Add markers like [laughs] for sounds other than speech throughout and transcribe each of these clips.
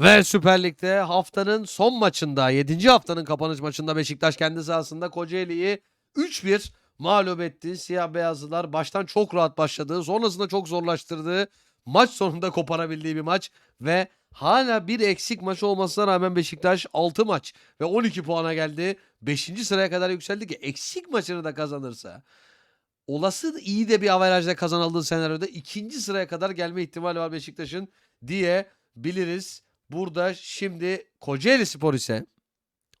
Ve Süper Lig'de haftanın son maçında 7. haftanın kapanış maçında Beşiktaş kendi sahasında Kocaeli'yi 3-1 mağlup etti. Siyah beyazlılar baştan çok rahat başladı. Sonrasında çok zorlaştırdı. Maç sonunda koparabildiği bir maç ve hala bir eksik maç olmasına rağmen Beşiktaş 6 maç ve 12 puana geldi. 5. sıraya kadar yükseldi ki eksik maçını da kazanırsa olası iyi de bir averajla kazanıldığı senaryoda ikinci sıraya kadar gelme ihtimali var Beşiktaş'ın diye biliriz. Burada şimdi Kocaeli Spor ise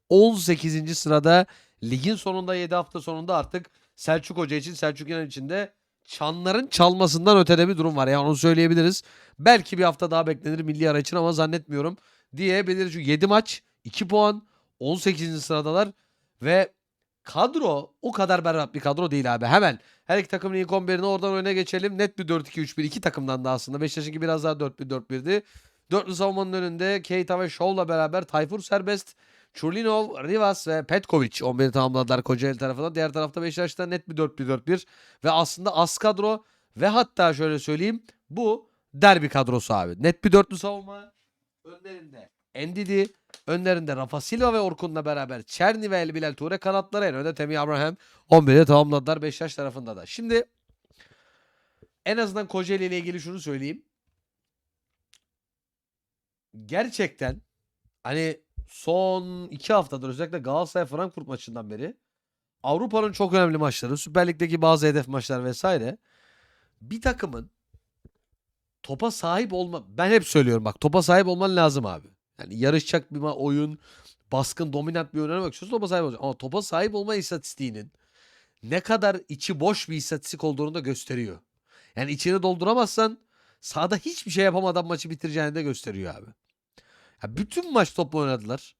18. sırada ligin sonunda 7 hafta sonunda artık Selçuk Hoca için Selçuk İnan için de çanların çalmasından ötede bir durum var. Yani onu söyleyebiliriz. Belki bir hafta daha beklenir milli ara için ama zannetmiyorum diyebiliriz. Çünkü 7 maç 2 puan 18. sıradalar ve kadro o kadar berbat bir kadro değil abi. Hemen her iki takımın ilk 11'ini oradan öne geçelim. Net bir 4-2-3-1 iki takımdan da aslında. Beşiktaş'ınki biraz daha 4-1-4-1'di. Dörtlü savunmanın önünde Keita ve Show'la beraber Tayfur serbest. Churlinov, Rivas ve Petkovic 11'i tamamladılar Kocaeli tarafından. Diğer tarafta Beşiktaş'ta net bir 4-1-4-1 ve aslında az kadro ve hatta şöyle söyleyeyim bu derbi kadrosu abi. Net bir dörtlü savunma önlerinde Endidi, önlerinde Rafa Silva ve Orkun'la beraber Çerni ve El Ture kanatları en önde Temi Abraham 11'i tamamladılar Beşiktaş tarafında da. Şimdi en azından Kocaeli ile ilgili şunu söyleyeyim. Gerçekten hani son iki haftadır özellikle Galatasaray Frankfurt maçından beri Avrupa'nın çok önemli maçları, Süper Lig'deki bazı hedef maçlar vesaire bir takımın topa sahip olma ben hep söylüyorum bak topa sahip olman lazım abi. Yani yarışacak bir oyun, baskın, dominant bir oyun oynamak istiyorsan topa sahip olacaksın. Ama topa sahip olma istatistiğinin ne kadar içi boş bir istatistik olduğunu da gösteriyor. Yani içini dolduramazsan sahada hiçbir şey yapamadan maçı bitireceğini de gösteriyor abi. Ya bütün maç top oynadılar.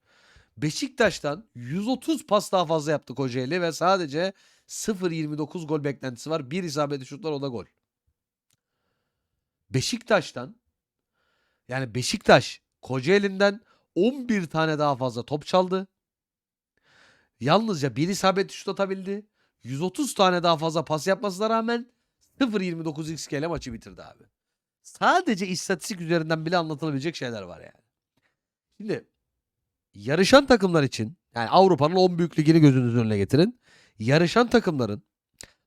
Beşiktaş'tan 130 pas daha fazla yaptı Kocaeli ve sadece 0.29 gol beklentisi var. Bir isabetli şutlar o da gol. Beşiktaş'tan yani Beşiktaş Kocaeli'nden 11 tane daha fazla top çaldı. Yalnızca bir isabetli şut atabildi. 130 tane daha fazla pas yapmasına rağmen 0.29 XG ile maçı bitirdi abi. Sadece istatistik üzerinden bile anlatılabilecek şeyler var yani. Şimdi yarışan takımlar için yani Avrupa'nın 10 büyük ligini gözünüzün önüne getirin. Yarışan takımların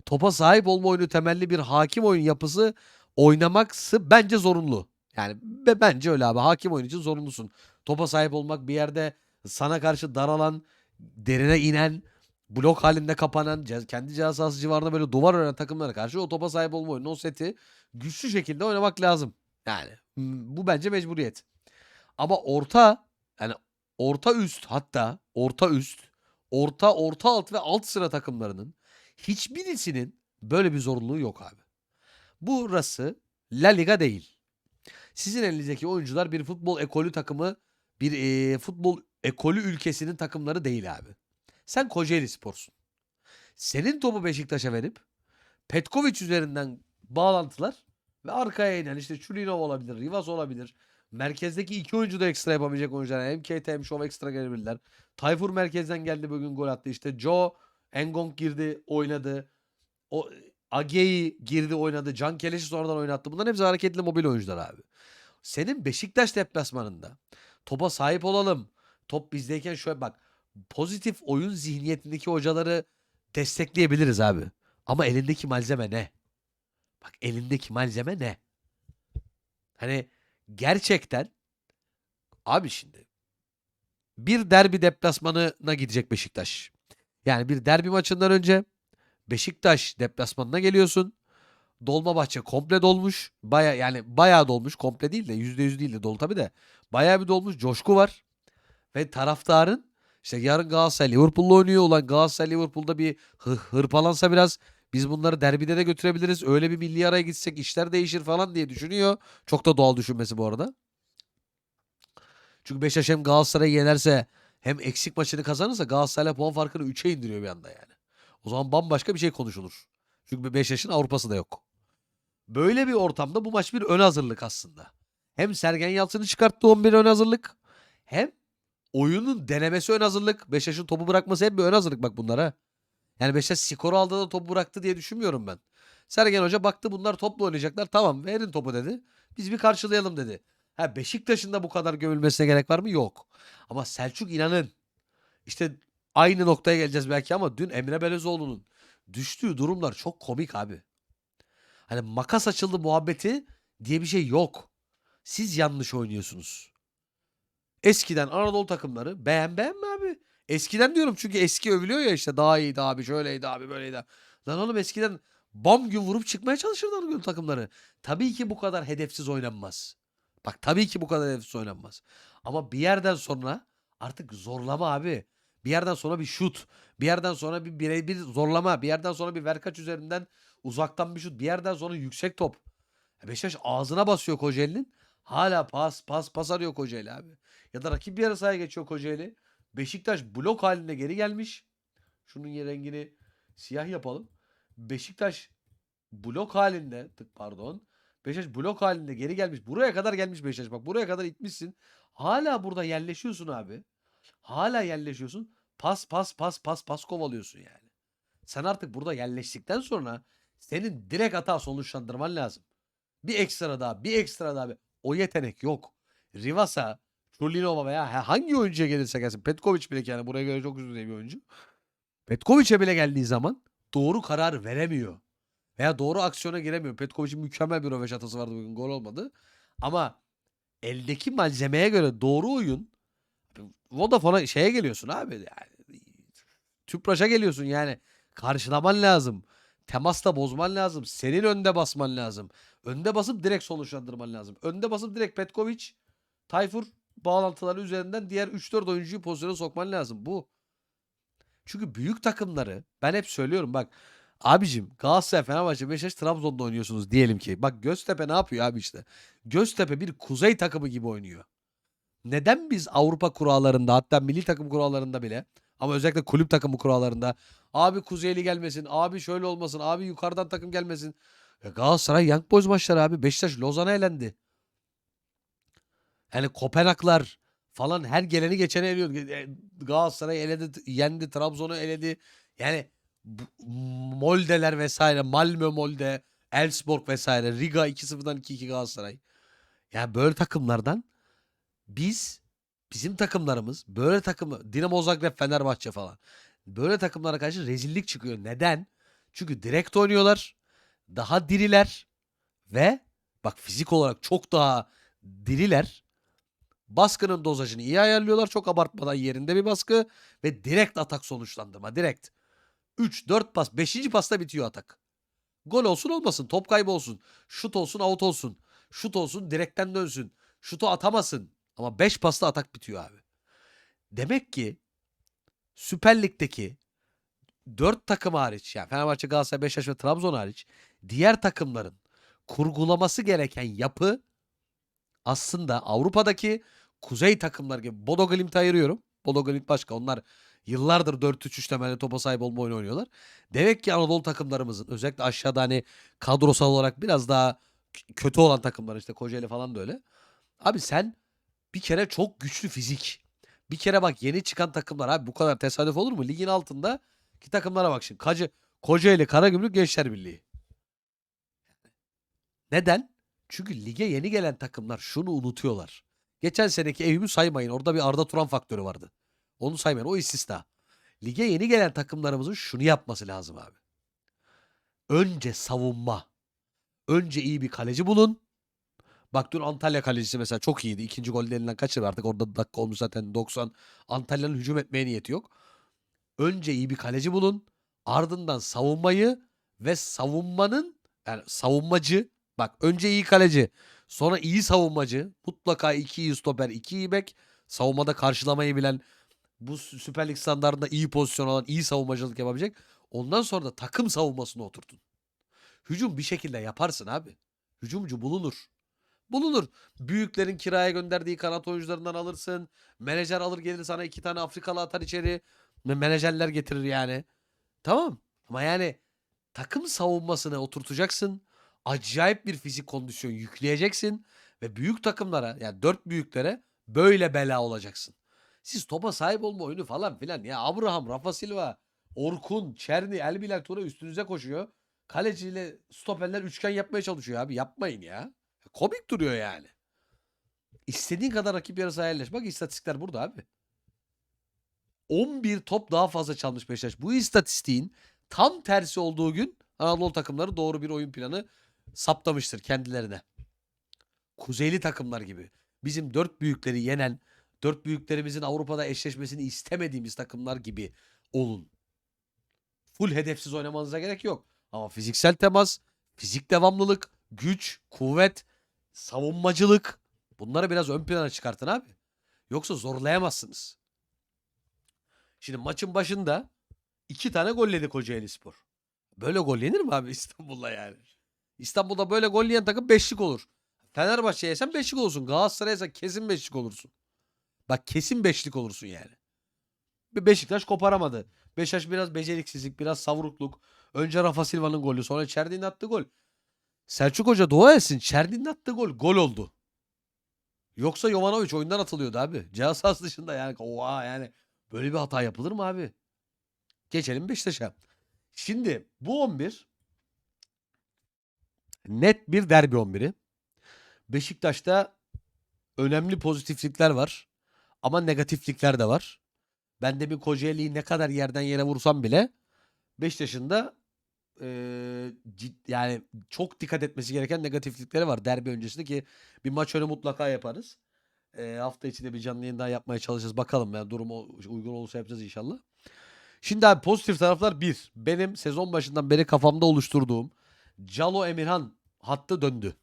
topa sahip olma oyunu temelli bir hakim oyun yapısı oynamaksı bence zorunlu. Yani be- bence öyle abi. Hakim oyun için zorunlusun. Topa sahip olmak bir yerde sana karşı daralan, derine inen, blok halinde kapanan, kendi ceza sahası civarında böyle duvar ören takımlara karşı o topa sahip olma oyunu, o seti güçlü şekilde oynamak lazım. Yani bu bence mecburiyet. Ama orta yani orta üst hatta orta üst, orta orta alt ve alt sıra takımlarının hiçbirisinin böyle bir zorunluluğu yok abi. Burası La Liga değil. Sizin elinizdeki oyuncular bir futbol ekolü takımı, bir eee, futbol ekolü ülkesinin takımları değil abi. Sen Kocaeli Spor'sun. Senin topu Beşiktaş'a verip Petkovic üzerinden bağlantılar ve arkaya inen işte Çulinov olabilir, Rivas olabilir. Merkezdeki iki oyuncu da ekstra yapabilecek oyuncular. Hem Keita hem Şov ekstra gelebilirler. Tayfur merkezden geldi bugün gol attı. İşte Joe Engong girdi oynadı. O Ageyi girdi oynadı. Can Keleş'i sonradan oynattı. Bunların hepsi hareketli mobil oyuncular abi. Senin Beşiktaş deplasmanında topa sahip olalım. Top bizdeyken şöyle bak pozitif oyun zihniyetindeki hocaları destekleyebiliriz abi. Ama elindeki malzeme ne? Bak elindeki malzeme ne? Hani gerçekten abi şimdi bir derbi deplasmanına gidecek Beşiktaş. Yani bir derbi maçından önce Beşiktaş deplasmanına geliyorsun. Dolmabahçe komple dolmuş. Baya yani bayağı dolmuş. Komple değil de %100 değil de dolu tabii de. Bayağı bir dolmuş. Coşku var. Ve taraftarın işte yarın Galatasaray Liverpool'la oynuyor olan Galatasaray Liverpool'da bir hı- hırpalansa biraz biz bunları derbide de götürebiliriz. Öyle bir milli araya gitsek işler değişir falan diye düşünüyor. Çok da doğal düşünmesi bu arada. Çünkü Beşiktaş hem Galatasaray'ı yenerse hem eksik maçını kazanırsa Galatasaray'la puan farkını 3'e indiriyor bir anda yani. O zaman bambaşka bir şey konuşulur. Çünkü Beşiktaş'ın Avrupa'sı da yok. Böyle bir ortamda bu maç bir ön hazırlık aslında. Hem Sergen Yalçın'ı çıkarttı 11 ön hazırlık. Hem oyunun denemesi ön hazırlık. Beşiktaş'ın topu bırakması hep bir ön hazırlık bak bunlara. Yani Beşiktaş skoru aldı da topu bıraktı diye düşünmüyorum ben. Sergen Hoca baktı bunlar topla oynayacaklar. Tamam verin topu dedi. Biz bir karşılayalım dedi. Ha Beşiktaş'ın da bu kadar gömülmesine gerek var mı? Yok. Ama Selçuk inanın işte aynı noktaya geleceğiz belki ama dün Emre Belezoğlu'nun düştüğü durumlar çok komik abi. Hani makas açıldı muhabbeti diye bir şey yok. Siz yanlış oynuyorsunuz. Eskiden Anadolu takımları beğen beğenme abi. Eskiden diyorum çünkü eski övülüyor ya işte daha iyiydi abi şöyleydi abi böyleydi. Lan oğlum eskiden bam gün vurup çıkmaya çalışırdı Anadolu takımları. Tabii ki bu kadar hedefsiz oynanmaz. Bak tabii ki bu kadar hedefsiz oynanmaz. Ama bir yerden sonra artık zorlama abi. Bir yerden sonra bir şut. Bir yerden sonra bir birebir zorlama. Bir yerden sonra bir verkaç üzerinden uzaktan bir şut. Bir yerden sonra yüksek top. Beşiktaş ağzına basıyor Kocaeli'nin. Hala pas pas pas arıyor Kocaeli abi. Ya da rakip bir yarı sahaya geçiyor Kocaeli. Beşiktaş blok halinde geri gelmiş. Şunun rengini siyah yapalım. Beşiktaş blok halinde tık pardon. Beşiktaş blok halinde geri gelmiş. Buraya kadar gelmiş Beşiktaş. Bak buraya kadar itmişsin. Hala burada yerleşiyorsun abi. Hala yerleşiyorsun. Pas pas pas pas pas kovalıyorsun yani. Sen artık burada yerleştikten sonra senin direkt hata sonuçlandırman lazım. Bir ekstra daha, bir ekstra daha. O yetenek yok. Rivas'a, Chulinova veya hangi oyuncuya gelirse gelsin. Petkovic bile yani buraya göre çok düzey bir oyuncu. Petkovic'e bile geldiği zaman doğru karar veremiyor. Veya doğru aksiyona giremiyor. Petkovic'in mükemmel bir röveş atası vardı bugün gol olmadı. Ama eldeki malzemeye göre doğru oyun Vodafone'a şeye geliyorsun abi. Yani, Tüpraş'a geliyorsun yani. Karşılaman lazım. Temasla bozman lazım. Senin önde basman lazım. Önde basıp direkt sonuçlandırman lazım. Önde basıp direkt Petkovic, Tayfur bağlantıları üzerinden diğer 3-4 oyuncuyu pozisyona sokman lazım. Bu. Çünkü büyük takımları ben hep söylüyorum bak abicim Galatasaray, Fenerbahçe, Beşiktaş, Trabzon'da oynuyorsunuz diyelim ki. Bak Göztepe ne yapıyor abi işte. Göztepe bir kuzey takımı gibi oynuyor. Neden biz Avrupa kurallarında hatta milli takım kurallarında bile ama özellikle kulüp takımı kurallarında abi Kuzeyli gelmesin, abi şöyle olmasın, abi yukarıdan takım gelmesin. Galatasaray Young Boys maçları abi. Beşiktaş Lozan'a elendi. Yani Kopenhaglar falan her geleni geçeni eliyor. E, Galatasaray eledi, yendi, Trabzon'u eledi. Yani Molde'ler vesaire, Malmö Molde, Elfsborg vesaire, Riga 2-0'dan 2-2 Galatasaray. Yani böyle takımlardan biz bizim takımlarımız böyle takımı Dinamo Zagreb Fenerbahçe falan böyle takımlara karşı rezillik çıkıyor. Neden? Çünkü direkt oynuyorlar. Daha diriler ve bak fizik olarak çok daha diriler. Baskının dozajını iyi ayarlıyorlar. Çok abartmadan yerinde bir baskı ve direkt atak sonuçlandırma. Direkt. 3 4 pas, 5. pasta bitiyor atak. Gol olsun olmasın, top kaybı olsun, şut olsun, out olsun. Şut olsun, direkten dönsün. Şutu atamasın. Ama 5 pasta atak bitiyor abi. Demek ki Süper Lig'deki 4 takım hariç yani Fenerbahçe, Galatasaray, Beşiktaş ve Trabzon hariç diğer takımların kurgulaması gereken yapı aslında Avrupa'daki kuzey takımlar gibi Bodo Glimt'i ayırıyorum. Bodo Glimt başka. Onlar yıllardır 4-3-3 temelli topa sahip olma oyunu oynuyorlar. Demek ki Anadolu takımlarımızın özellikle aşağıda hani kadrosal olarak biraz daha kötü olan takımlar işte Kocaeli falan da öyle. Abi sen bir kere çok güçlü fizik. Bir kere bak yeni çıkan takımlar abi bu kadar tesadüf olur mu? Ligin altında ki takımlara bak şimdi. Kacı, Kocaeli, Karagümrük, Gençler Birliği. Neden? Çünkü lige yeni gelen takımlar şunu unutuyorlar. Geçen seneki Eyüp'ü saymayın. Orada bir Arda Turan faktörü vardı. Onu saymayın. O istisna. Lige yeni gelen takımlarımızın şunu yapması lazım abi. Önce savunma. Önce iyi bir kaleci bulun. Bak dün Antalya kalecisi mesela çok iyiydi. İkinci golde elinden kaçırdı artık. Orada dakika olmuş zaten 90. Antalya'nın hücum etmeye niyeti yok. Önce iyi bir kaleci bulun. Ardından savunmayı ve savunmanın yani savunmacı bak önce iyi kaleci sonra iyi savunmacı mutlaka iki iyi stoper iki iyi bek savunmada karşılamayı bilen bu Sü- Süper Lig standartında iyi pozisyon alan iyi savunmacılık yapabilecek. Ondan sonra da takım savunmasını oturtun. Hücum bir şekilde yaparsın abi. Hücumcu bulunur. Bulunur. Büyüklerin kiraya gönderdiği kanat oyuncularından alırsın. Menajer alır gelir sana iki tane Afrikalı atar içeri. Menajerler getirir yani. Tamam. Ama yani takım savunmasını oturtacaksın. Acayip bir fizik kondisyon yükleyeceksin. Ve büyük takımlara yani dört büyüklere böyle bela olacaksın. Siz topa sahip olma oyunu falan filan. Ya Abraham, Rafa Silva, Orkun, Çerni, Elbilal Tura üstünüze koşuyor. Kaleciyle stoperler üçgen yapmaya çalışıyor abi. Yapmayın ya. Komik duruyor yani. İstediğin kadar rakip yarısı hayalleş. Bak istatistikler burada abi. 11 top daha fazla çalmış Beşiktaş. Bu istatistiğin tam tersi olduğu gün Anadolu takımları doğru bir oyun planı saptamıştır kendilerine. Kuzeyli takımlar gibi. Bizim dört büyükleri yenen, dört büyüklerimizin Avrupa'da eşleşmesini istemediğimiz takımlar gibi olun. Full hedefsiz oynamanıza gerek yok. Ama fiziksel temas, fizik devamlılık, güç, kuvvet, savunmacılık bunları biraz ön plana çıkartın abi. Yoksa zorlayamazsınız. Şimdi maçın başında iki tane gol yedi Kocaeli Spor. Böyle gol yenir mi abi İstanbul'da yani? İstanbul'da böyle gol yiyen takım beşlik olur. Fenerbahçe'ye yesen beşlik olursun. Galatasaray'a yesen kesin beşlik olursun. Bak kesin beşlik olursun yani. Beşiktaş koparamadı. Beşiktaş biraz beceriksizlik, biraz savrukluk. Önce Rafa Silva'nın golü, sonra Çerdi'nin attığı gol. Selçuk Hoca dua etsin. Çerdi'nin attığı gol gol oldu. Yoksa Jovanovic oyundan atılıyordu abi. Cihaz dışında yani. Oha yani. Böyle bir hata yapılır mı abi? Geçelim Beşiktaş'a. Şimdi bu 11 net bir derbi 11'i. Beşiktaş'ta önemli pozitiflikler var. Ama negatiflikler de var. Ben de bir Kocaeli'yi ne kadar yerden yere vursam bile Beşiktaş'ın da cid- yani çok dikkat etmesi gereken negatiflikleri var derbi öncesinde ki bir maç önü mutlaka yaparız. Eee, hafta içinde bir canlı yayın daha yapmaya çalışacağız. Bakalım ya durum uygun olursa yapacağız inşallah. Şimdi abi pozitif taraflar bir. Benim sezon başından beri kafamda oluşturduğum Calo Emirhan hattı döndü.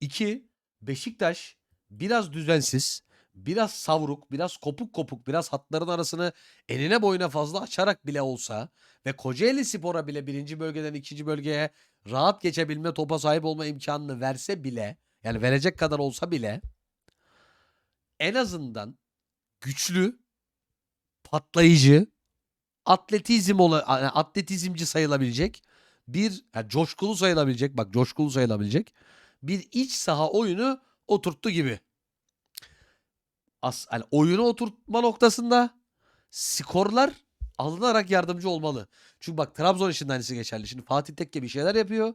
İki, Beşiktaş biraz düzensiz, biraz savruk, biraz kopuk kopuk, biraz hatların arasını enine boyuna fazla açarak bile olsa ve Kocaeli Spor'a bile birinci bölgeden ikinci bölgeye rahat geçebilme, topa sahip olma imkanını verse bile, yani verecek kadar olsa bile en azından güçlü, patlayıcı, atletizm ola, atletizmci sayılabilecek bir yani coşkulu sayılabilecek bak coşkulu sayılabilecek bir iç saha oyunu oturttu gibi. As, yani oyunu oturtma noktasında skorlar alınarak yardımcı olmalı. Çünkü bak Trabzon için de aynısı geçerli. Şimdi Fatih Tekke bir şeyler yapıyor.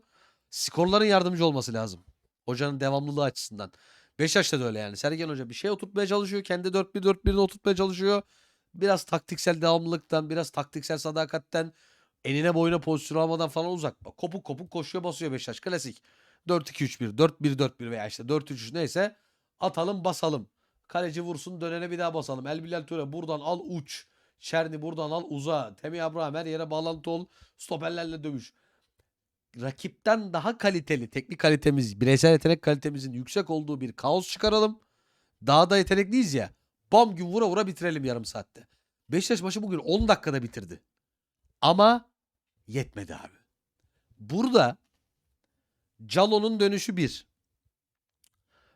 Skorların yardımcı olması lazım. Hocanın devamlılığı açısından. Beşiktaş'ta da öyle yani. Sergen Hoca bir şey oturtmaya çalışıyor. Kendi 4-1-4-1'ini oturtmaya çalışıyor. Biraz taktiksel devamlılıktan, biraz taktiksel sadakatten, enine boyuna pozisyon almadan falan uzak. Bak, kopuk kopuk koşuyor basıyor Beşiktaş. Klasik. 4-2-3-1, 4-1-4-1 veya işte 4-3-3 neyse atalım basalım. Kaleci vursun dönene bir daha basalım. El Bilal Ture buradan al uç. Çerni buradan al uza. Temi Abraham her yere bağlantı ol. Stoperlerle dövüş. Rakipten daha kaliteli teknik kalitemiz, bireysel yetenek kalitemizin yüksek olduğu bir kaos çıkaralım. Daha da yetenekliyiz ya. Bam gün vura vura bitirelim yarım saatte. Beşiktaş maçı bugün 10 dakikada bitirdi. Ama yetmedi abi. Burada Calo'nun dönüşü bir.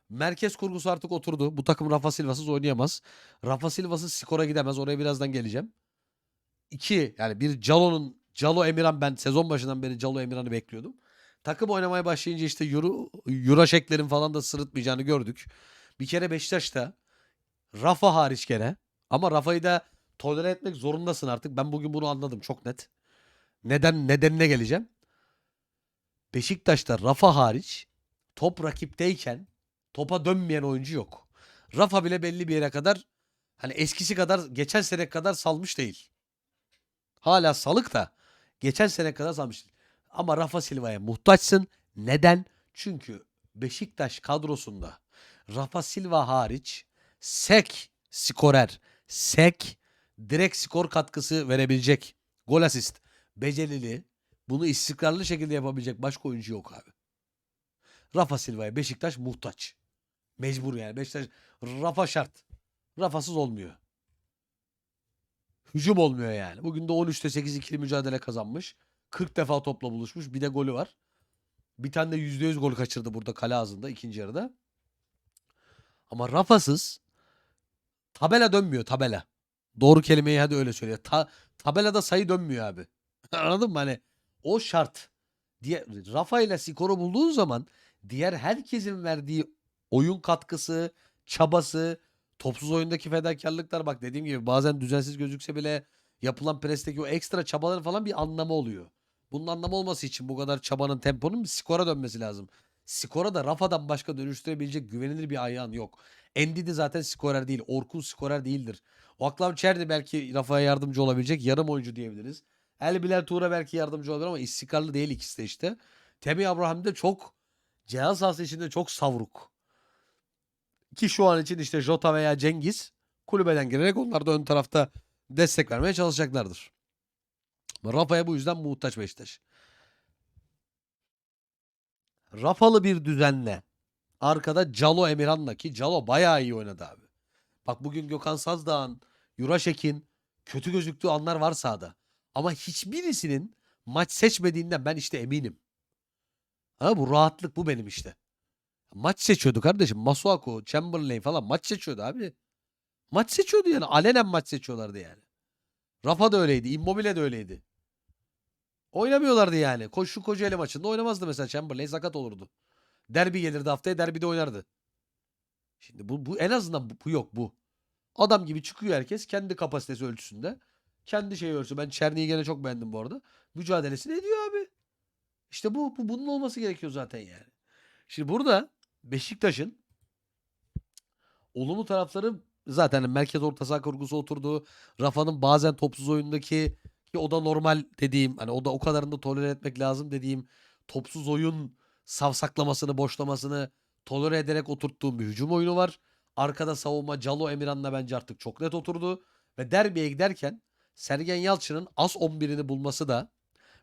Merkez kurgusu artık oturdu. Bu takım Rafa Silva'sız oynayamaz. Rafa Silva'sız skora gidemez. Oraya birazdan geleceğim. İki yani bir Calo'nun Calo Emirhan ben sezon başından beri Calo Emirhan'ı bekliyordum. Takım oynamaya başlayınca işte Euro, Euroşeklerin falan da sırıtmayacağını gördük. Bir kere Beşiktaş'ta Rafa hariç gene ama Rafa'yı da tolere etmek zorundasın artık. Ben bugün bunu anladım çok net. Neden nedenine geleceğim. Beşiktaş'ta Rafa hariç top rakipteyken topa dönmeyen oyuncu yok. Rafa bile belli bir yere kadar hani eskisi kadar geçen sene kadar salmış değil. Hala salık da geçen sene kadar salmış değil. Ama Rafa Silva'ya muhtaçsın. Neden? Çünkü Beşiktaş kadrosunda Rafa Silva hariç sek skorer, sek direkt skor katkısı verebilecek gol asist becerili bunu istikrarlı şekilde yapabilecek başka oyuncu yok abi. Rafa Silva'ya Beşiktaş muhtaç. Mecbur yani. Beşiktaş Rafa şart. Rafasız olmuyor. Hücum olmuyor yani. Bugün de 13'te 8 ikili mücadele kazanmış. 40 defa topla buluşmuş. Bir de golü var. Bir tane de %100 gol kaçırdı burada kale ağzında ikinci yarıda. Ama Rafa'sız tabela dönmüyor tabela. Doğru kelimeyi hadi öyle söyle. Ta, tabelada sayı dönmüyor abi. [laughs] Anladın mı? Hani o şart. Diye, Rafa ile skoru bulduğun zaman diğer herkesin verdiği oyun katkısı, çabası, topsuz oyundaki fedakarlıklar bak dediğim gibi bazen düzensiz gözükse bile yapılan presteki o ekstra çabaların falan bir anlamı oluyor. Bunun anlamı olması için bu kadar çabanın temponun bir skora dönmesi lazım. skora da Rafa'dan başka dönüştürebilecek güvenilir bir ayağın yok. Endidi zaten skorer değil. Orkun skorer değildir. Oaklam Çerni belki Rafa'ya yardımcı olabilecek yarım oyuncu diyebiliriz. El Bilal Tuğra belki yardımcı olabilir ama istikrarlı değil ikisi de işte. Temi Abraham da çok cihaz sahası içinde çok savruk. Ki şu an için işte Jota veya Cengiz kulübeden girerek onlar da ön tarafta destek vermeye çalışacaklardır. Rafa'ya bu yüzden muhtaç Beşiktaş. Rafalı bir düzenle arkada Calo Emirhan'la ki Calo bayağı iyi oynadı abi. Bak bugün Gökhan Sazdağ'ın, Yuraşek'in kötü gözüktüğü anlar var sahada. Ama hiçbirisinin maç seçmediğinden ben işte eminim. Ha bu rahatlık bu benim işte. Maç seçiyordu kardeşim. Masuaku, Chamberlain falan maç seçiyordu abi. Maç seçiyordu yani. Alenen maç seçiyorlardı yani. Rafa da öyleydi. Immobile de öyleydi. Oynamıyorlardı yani. Koşu Kocaeli maçında oynamazdı mesela Chamberlain sakat olurdu. Derbi gelirdi haftaya derbide oynardı. Şimdi bu, bu en azından bu, bu yok bu. Adam gibi çıkıyor herkes kendi kapasitesi ölçüsünde. Kendi şeyi ölçüsü. Ben Çerni'yi gene çok beğendim bu arada. Mücadelesini ediyor abi. İşte bu, bu bunun olması gerekiyor zaten yani. Şimdi burada Beşiktaş'ın olumlu tarafları zaten merkez orta saha kurgusu oturdu. Rafa'nın bazen topsuz oyundaki ki o da normal dediğim hani o da o kadarını da tolere etmek lazım dediğim topsuz oyun savsaklamasını, boşlamasını tolere ederek oturttuğum bir hücum oyunu var. Arkada savunma Calo Emirhan'la bence artık çok net oturdu. Ve derbiye giderken Sergen Yalçın'ın az 11'ini bulması da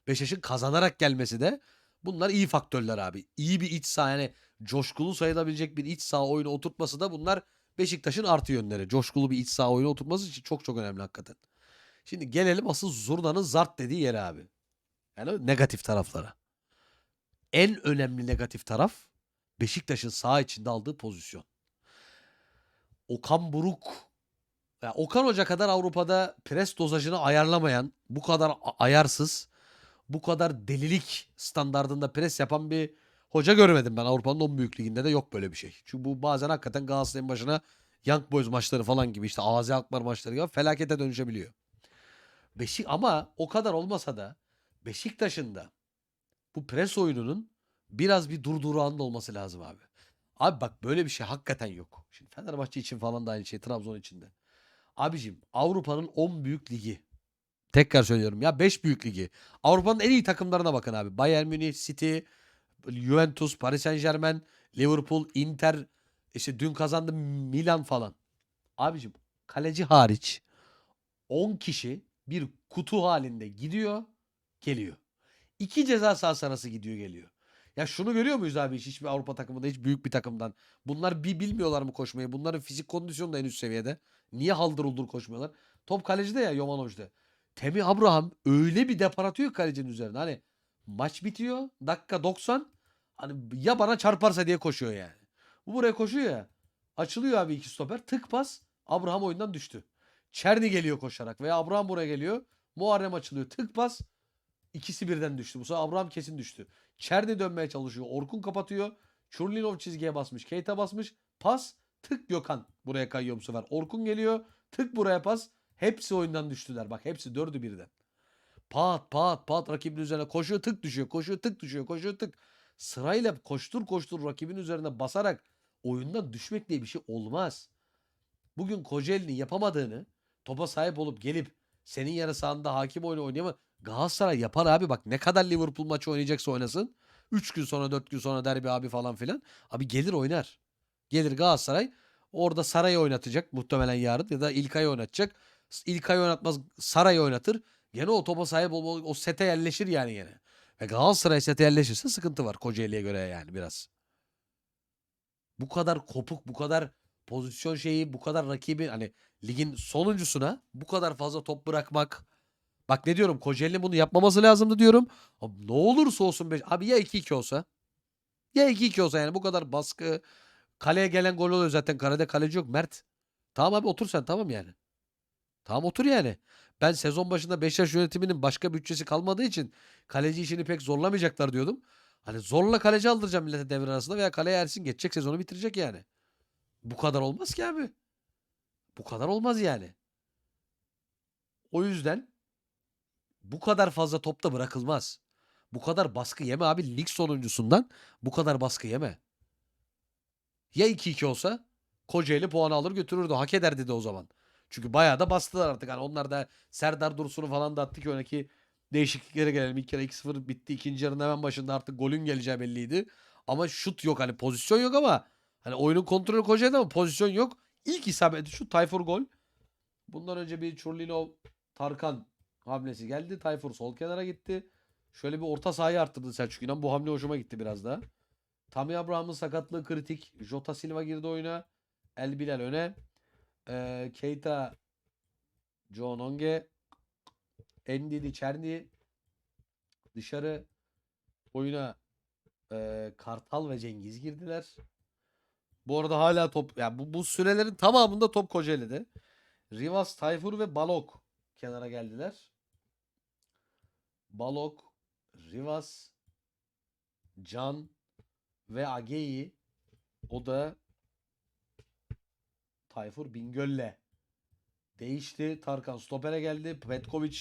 Beşiktaş'ın kazanarak gelmesi de bunlar iyi faktörler abi. İyi bir iç saha yani coşkulu sayılabilecek bir iç saha oyunu oturtması da bunlar Beşiktaş'ın artı yönleri. Coşkulu bir iç saha oyunu oturtması için çok çok önemli hakikaten. Şimdi gelelim asıl Zurna'nın zart dediği yere abi. Yani negatif taraflara. En önemli negatif taraf Beşiktaş'ın saha içinde aldığı pozisyon. Okan Buruk ya Okan Hoca kadar Avrupa'da pres dozajını ayarlamayan, bu kadar ayarsız, bu kadar delilik standardında pres yapan bir hoca görmedim ben. Avrupa'nın 10 büyük liginde de yok böyle bir şey. Çünkü bu bazen hakikaten Galatasaray'ın başına Young Boys maçları falan gibi işte Azi Alkmaar maçları gibi felakete dönüşebiliyor. Beşik ama o kadar olmasa da Beşiktaş'ın da bu pres oyununun biraz bir durdurağında olması lazım abi. Abi bak böyle bir şey hakikaten yok. Şimdi Fenerbahçe için falan da aynı şey. Trabzon için de. Abicim Avrupa'nın 10 büyük ligi. Tekrar söylüyorum ya 5 büyük ligi. Avrupa'nın en iyi takımlarına bakın abi. Bayern Münih, City, Juventus, Paris Saint Germain, Liverpool, Inter, işte dün kazandı Milan falan. Abicim kaleci hariç 10 kişi bir kutu halinde gidiyor, geliyor. İki ceza sahası arası gidiyor, geliyor. Ya şunu görüyor muyuz abi hiç hiçbir Avrupa takımında hiç büyük bir takımdan? Bunlar bir bilmiyorlar mı koşmayı? Bunların fizik kondisyonu da en üst seviyede. Niye haldır uldur koşmuyorlar? Top kalecide ya Jovanovic'de. Temi Abraham öyle bir depar atıyor kalecinin üzerine. Hani maç bitiyor. Dakika 90. Hani ya bana çarparsa diye koşuyor yani. Bu buraya koşuyor ya. Açılıyor abi iki stoper. Tık pas. Abraham oyundan düştü. Çerni geliyor koşarak veya Abraham buraya geliyor. Muharrem açılıyor. Tık pas. İkisi birden düştü. Bu sefer Abraham kesin düştü. Çerni dönmeye çalışıyor. Orkun kapatıyor. Çurlinov çizgiye basmış. Keita basmış. Pas. Tık Gökhan. Buraya kayıyor bu sefer. Orkun geliyor. Tık buraya pas. Hepsi oyundan düştüler. Bak hepsi dördü birden. Pat pat pat rakibin üzerine koşuyor tık düşüyor. Koşuyor tık düşüyor. Koşuyor tık. Sırayla koştur koştur rakibin üzerine basarak oyundan düşmek diye bir şey olmaz. Bugün Kocaeli'nin yapamadığını topa sahip olup gelip senin yarı sahanda hakim oyunu oynayama Galatasaray yapar abi bak ne kadar Liverpool maçı oynayacaksa oynasın. 3 gün sonra 4 gün sonra derbi abi falan filan. Abi gelir oynar. Gelir Galatasaray orada Saray'ı oynatacak muhtemelen yarın ya da İlkay'ı oynatacak. İlkay'ı oynatmaz Saray'ı oynatır. Gene o topa sahip ol o sete yerleşir yani gene. Ve Galatasaray sete yerleşirse sıkıntı var Kocaeli'ye göre yani biraz. Bu kadar kopuk, bu kadar pozisyon şeyi, bu kadar rakibi hani ligin sonuncusuna bu kadar fazla top bırakmak. Bak ne diyorum Kocaeli'nin bunu yapmaması lazımdı diyorum. Abi ne olursa olsun be- abi ya 2-2 olsa. Ya 2-2 olsa yani bu kadar baskı. Kaleye gelen gol oluyor zaten. Kalede kaleci yok Mert. Tamam abi otur sen tamam yani. Tamam otur yani. Ben sezon başında Beşiktaş yönetiminin başka bütçesi kalmadığı için kaleci işini pek zorlamayacaklar diyordum. Hani zorla kaleci aldıracağım millete devre arasında veya kaleye Ersin geçecek sezonu bitirecek yani. Bu kadar olmaz ki abi. Bu kadar olmaz yani. O yüzden bu kadar fazla top da bırakılmaz. Bu kadar baskı yeme abi. Lig sonuncusundan bu kadar baskı yeme. Ya 2-2 olsa Kocaeli puan alır götürürdü. Hak ederdi de o zaman. Çünkü bayağı da bastılar artık. Hani onlar da Serdar Dursun'u falan da attı ki öndeki değişikliklere gelelim. İlk kere 2-0 bitti. İkinci yarının hemen başında artık golün geleceği belliydi. Ama şut yok hani pozisyon yok ama hani oyunun kontrolü Kocaeli'de ama pozisyon yok. İlk isabeti şu Tayfur gol. Bundan önce bir Çurlinov Tarkan hamlesi geldi. Tayfur sol kenara gitti. Şöyle bir orta sahayı arttırdı Selçuk İnan. Bu hamle hoşuma gitti biraz daha. Tammy Abraham'ın sakatlığı kritik. Jota Silva girdi oyuna. El Bilal öne. Ee, Keita John Onge Endidi Çerni dışarı oyuna e, Kartal ve Cengiz girdiler. Bu arada hala top yani bu, bu sürelerin tamamında top Kocaeli'de. Rivas, Tayfur ve Balok kenara geldiler. Balok, Rivas, Can ve Ageyi o da Tayfur Bingöl'le değişti. Tarkan stopere geldi. Petkovic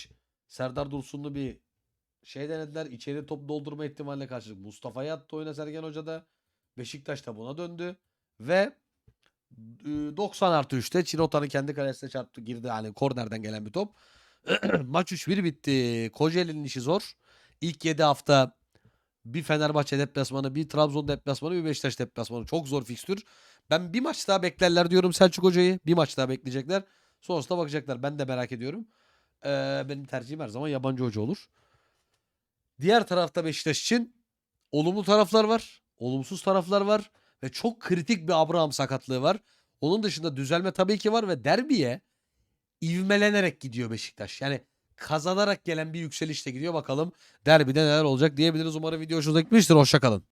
Serdar Dursunlu bir şey denediler. İçeri top doldurma ihtimaline karşılık Mustafa'yı attı oyuna Sergen Hoca da. Beşiktaş da buna döndü. Ve e, 90 artı 3'te Çinota'nın kendi kalesine çarptı. Girdi hani kornerden gelen bir top. [clears throat] Maç 3-1 bitti. Kocaeli'nin işi zor. İlk 7 hafta bir Fenerbahçe deplasmanı, bir Trabzon deplasmanı, bir Beşiktaş deplasmanı. Çok zor fikstür. Ben bir maç daha beklerler diyorum Selçuk Hoca'yı. Bir maç daha bekleyecekler. Sonrasında bakacaklar. Ben de merak ediyorum. Ee, benim tercihim her zaman yabancı hoca olur. Diğer tarafta Beşiktaş için olumlu taraflar var. Olumsuz taraflar var. Ve çok kritik bir Abraham sakatlığı var. Onun dışında düzelme tabii ki var ve derbiye ivmelenerek gidiyor Beşiktaş. Yani kazanarak gelen bir yükselişle gidiyor. Bakalım derbide neler olacak diyebiliriz. Umarım video hoşunuza gitmiştir. Hoşçakalın.